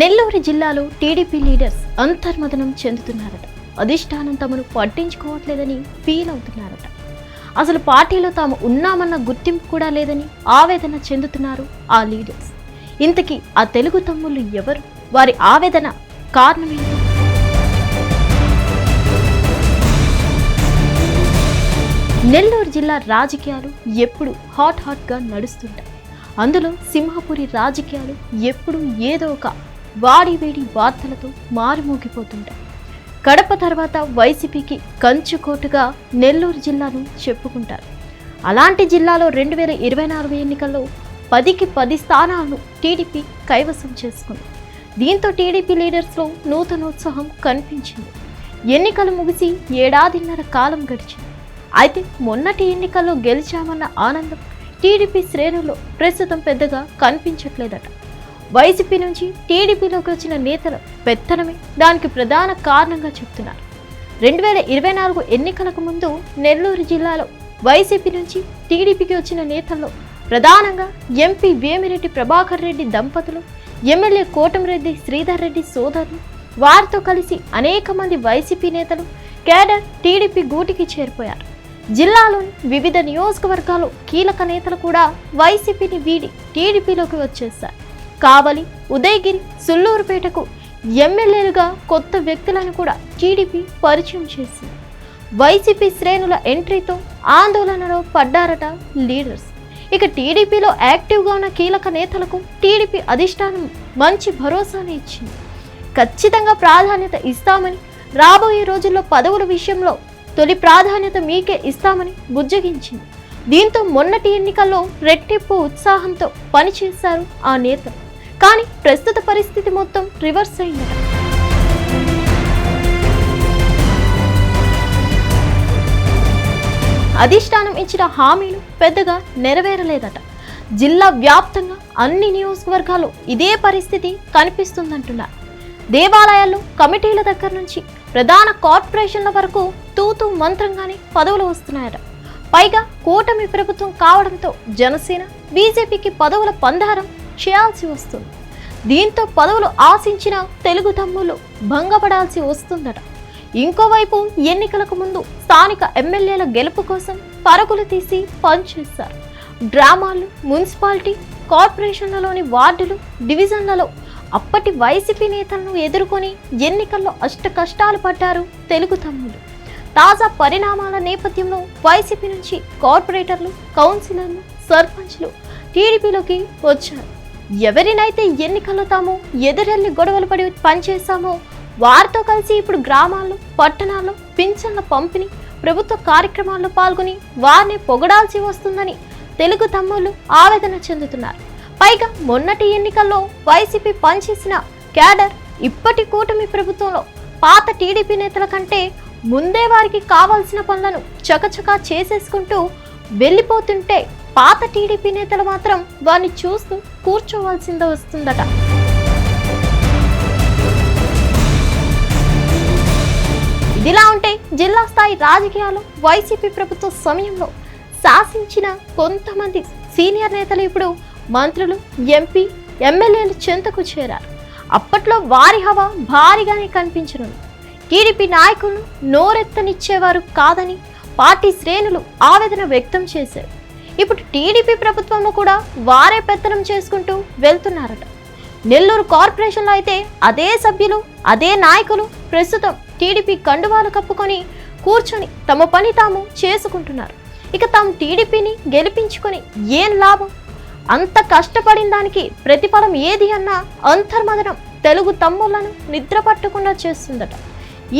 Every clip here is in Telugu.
నెల్లూరు జిల్లాలో టీడీపీ లీడర్స్ అంతర్మదనం చెందుతున్నారట. అధిష్టానం తమను పట్టించుకోవట్లేదని ఫీల్ అవుతున్నారట. అసలు పార్టీలో తాము ఉన్నామన్న గుర్తింపు కూడా లేదని ఆవేదన చెందుతున్నారు ఆ లీడర్స్. ఇంతకీ ఆ తెలుగు తమ్ముళ్ళు ఎవరు? వారి ఆవేదన కారణమేంటి? నెల్లూరు జిల్లా రాజకీయాలు ఎప్పుడు హాట్ హాట్గా నడుస్తుంటాయి. అందులో సింహపురి రాజకీయాలు ఎప్పుడు ఏదో ఒక వాడి వేడి వార్తలతో మారుమోగిపోతుంటాయి కడప తర్వాత వైసీపీకి కంచుకోటుగా నెల్లూరు జిల్లాను చెప్పుకుంటారు. అలాంటి జిల్లాలో రెండు వేల ఇరవై నాలుగు ఎన్నికల్లో పదికి పది స్థానాలను టీడీపీ కైవసం చేసుకుంది. దీంతో టీడీపీ లీడర్స్లో నూతనోత్సాహం కనిపించింది. ఎన్నికలు ముగిసి ఏడాదిన్నర కాలం గడిచింది. అయితే మొన్నటి ఎన్నికల్లో గెలిచామన్న ఆనందం టీడీపీ శ్రేణుల్లో ప్రస్తుతం పెద్దగా కనిపించట్లేదట. వైసీపీ నుంచి టీడీపీలోకి వచ్చిన నేతల పెత్తనమే. దానికి ప్రధాన కారణంగా చెప్తున్నారు. రెండు వేల ఇరవై నాలుగు ఎన్నికలకు ముందు నెల్లూరు జిల్లాలో వైసీపీ నుంచి టీడీపీకి వచ్చిన నేతల్లో ప్రధానంగా ఎంపీ వేమిరెడ్డి ప్రభాకర్ రెడ్డి దంపతులు ఎమ్మెల్యే కోటమిరెడ్డి శ్రీధర్ రెడ్డి సోదరులు వారితో కలిసి అనేక మంది వైసీపీ నేతలు కేడర్ టీడీపీ గూటికి చేరిపోయారు. జిల్లాలోని వివిధ నియోజకవర్గాలు కీలక నేతలు కూడా వైసీపీని వీడి టీడీపీలోకి వచ్చేశారు. కావలి ఉదయగిరి సుల్లూరుపేటకు ఎమ్మెల్యేలుగా కొత్త వ్యక్తులను కూడా టీడీపీ పరిచయం చేసింది. వైసీపీ శ్రేణుల ఎంట్రీతో ఆందోళనలో పడ్డారట లీడర్స్. ఇక టీడీపీలో యాక్టివ్గా ఉన్న కీలక నేతలకు టీడీపీ అధిష్టానం మంచి భరోసాను ఇచ్చింది. ఖచ్చితంగా ప్రాధాన్యత ఇస్తామని రాబోయే రోజుల్లో పదవుల విషయంలో తొలి ప్రాధాన్యత మీకే ఇస్తామని బుజ్జగించింది. దీంతో మొన్నటి ఎన్నికల్లో రెట్టింపు ఉత్సాహంతో పనిచేశారు ఆ నేతలు. కానీ ప్రస్తుత పరిస్థితి మొత్తం రివర్స్ అయిందట అధిష్టానం ఇచ్చిన హామీలు పెద్దగా నెరవేరలేదట. జిల్లా వ్యాప్తంగా అన్ని నియోజకవర్గాలు ఇదే పరిస్థితి కనిపిస్తుందంటున్నారు. దేవాలయాల్లో కమిటీల దగ్గర నుంచి ప్రధాన కార్పొరేషన్ల వరకు తూతూ మంత్రంగానే పదవులు వస్తున్నాయట. పైగా కూటమి ప్రభుత్వం కావడంతో జనసేన బీజేపీకి పదవుల పందారం చేయాల్సి వస్తుంది. దీంతో పదవులు ఆశించిన తెలుగు తమ్ముళ్ళు భంగపడాల్సి వస్తుందట. ఇంకోవైపు ఎన్నికలకు ముందు స్థానిక ఎమ్మెల్యేల గెలుపు కోసం పరుగులు తీసి పనిచేస్తారు గ్రామాలు మున్సిపాలిటీ కార్పొరేషన్లలోని వార్డులు డివిజన్లలో అప్పటి వైసీపీ నేతలను ఎదుర్కొని ఎన్నికల్లో అష్ట కష్టాలు పడ్డారు తెలుగు తమ్ముడు తాజా పరిణామాల నేపథ్యంలో వైసీపీ నుంచి కార్పొరేటర్లు కౌన్సిలర్లు సర్పంచ్లు టీడీపీలోకి వచ్చారు. ఎవరినైతే ఎన్నికల్లో తాము ఎదురెళ్ళి గొడవలు పడి పనిచేశామో వారితో కలిసి ఇప్పుడు గ్రామాల్లో పట్టణాల్లో పింఛన్ల పంపిణీ ప్రభుత్వ కార్యక్రమాల్లో పాల్గొని వారిని పొగడాల్సి వస్తుందని తెలుగు తమ్ముళ్ళు ఆవేదన చెందుతున్నారు. పైగా మొన్నటి ఎన్నికల్లో వైసీపీ పనిచేసిన క్యాడర్ ఇప్పటి కూటమి ప్రభుత్వంలో పాత టీడీపీ నేతల కంటే ముందే వారికి కావాల్సిన పనులను చకచకా చేసేసుకుంటూ వెళ్ళిపోతుంటే పాత టీడీపీ నేతలు మాత్రం వారిని చూస్తూ కూర్చోవాల్సిందే వస్తుందట. ఇదిలా ఉంటే జిల్లా స్థాయి రాజకీయాలు వైసీపీ ప్రభుత్వ సమయంలో శాసించిన కొంతమంది సీనియర్ నేతలు ఇప్పుడు మంత్రులు ఎంపీ ఎమ్మెల్యేలు చెంతకు చేరారు. అప్పట్లో వారి హవా భారీగానే కనిపించనుంది. టీడీపీ నాయకులు నోరెత్తనిచ్చేవారు కాదని పార్టీ శ్రేణులు ఆవేదన వ్యక్తం చేశారు. ఇప్పుడు టీడీపీ ప్రభుత్వము కూడా వారే పెత్తనం చేసుకుంటూ వెళ్తున్నారట. నెల్లూరు కార్పొరేషన్లో అయితే అదే సభ్యులు అదే నాయకులు ప్రస్తుతం టీడీపీ కండువాలు కప్పుకొని కూర్చొని తమ పని తాము చేసుకుంటున్నారు. ఇక తాము టీడీపీని గెలిపించుకొని ఏం లాభం? అంత కష్టపడిన దానికి ప్రతిఫలం ఏది అన్నా అంతర్మదనం తెలుగు తమ్ముళ్ళను నిద్ర పట్టకుండా చేస్తుందట.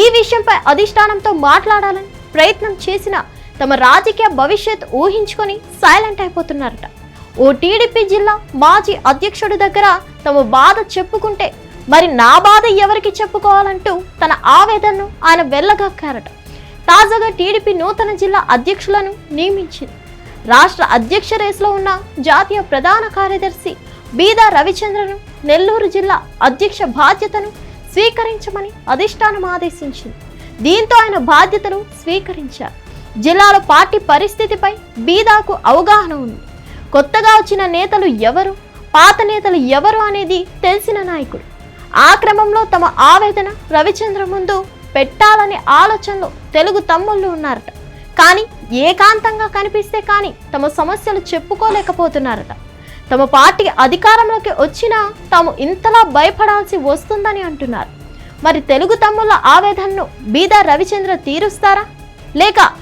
ఈ విషయంపై అధిష్టానంతో మాట్లాడాలని ప్రయత్నం చేసిన తమ రాజకీయ భవిష్యత్ ఊహించుకొని సైలెంట్ అయిపోతున్నారట. ఓ టీడీపీ జిల్లా మాజీ అధ్యక్షుడి దగ్గర తమ బాధ చెప్పుకుంటే మరి నా బాధ ఎవరికి చెప్పుకోవాలంటూ తన ఆవేదనను ఆయన వెళ్ళగక్కారట తాజాగా టీడీపీ నూతన జిల్లా అధ్యక్షులను నియమించింది. రాష్ట్ర అధ్యక్ష రేసులో ఉన్న జాతీయ ప్రధాన కార్యదర్శి బీదా రవిచంద్రను నెల్లూరు జిల్లా అధ్యక్ష బాధ్యతను స్వీకరించమని అధిష్టానం ఆదేశించింది. దీంతో ఆయన బాధ్యతను స్వీకరించారు. జిల్లాలో పార్టీ పరిస్థితిపై బీదాకు అవగాహన ఉంది. కొత్తగా వచ్చిన నేతలు ఎవరు? పాత నేతలు ఎవరు అనేది తెలిసిన నాయకుడు. ఆ క్రమంలో తమ ఆవేదన రవిచంద్ర ముందు పెట్టాలనే ఆలోచనలో తెలుగు తమ్ముళ్ళు ఉన్నారట. కానీ ఏకాంతంగా కనిపిస్తే కానీ తమ సమస్యలు చెప్పుకోలేకపోతున్నారట. తమ పార్టీ అధికారంలోకి వచ్చినా తాము ఇంతలా భయపడాల్సి వస్తుందని అంటున్నారు. మరి తెలుగు తమ్ముళ్ళ ఆవేదనను బీదా రవిచంద్ర తీరుస్తారా? లేక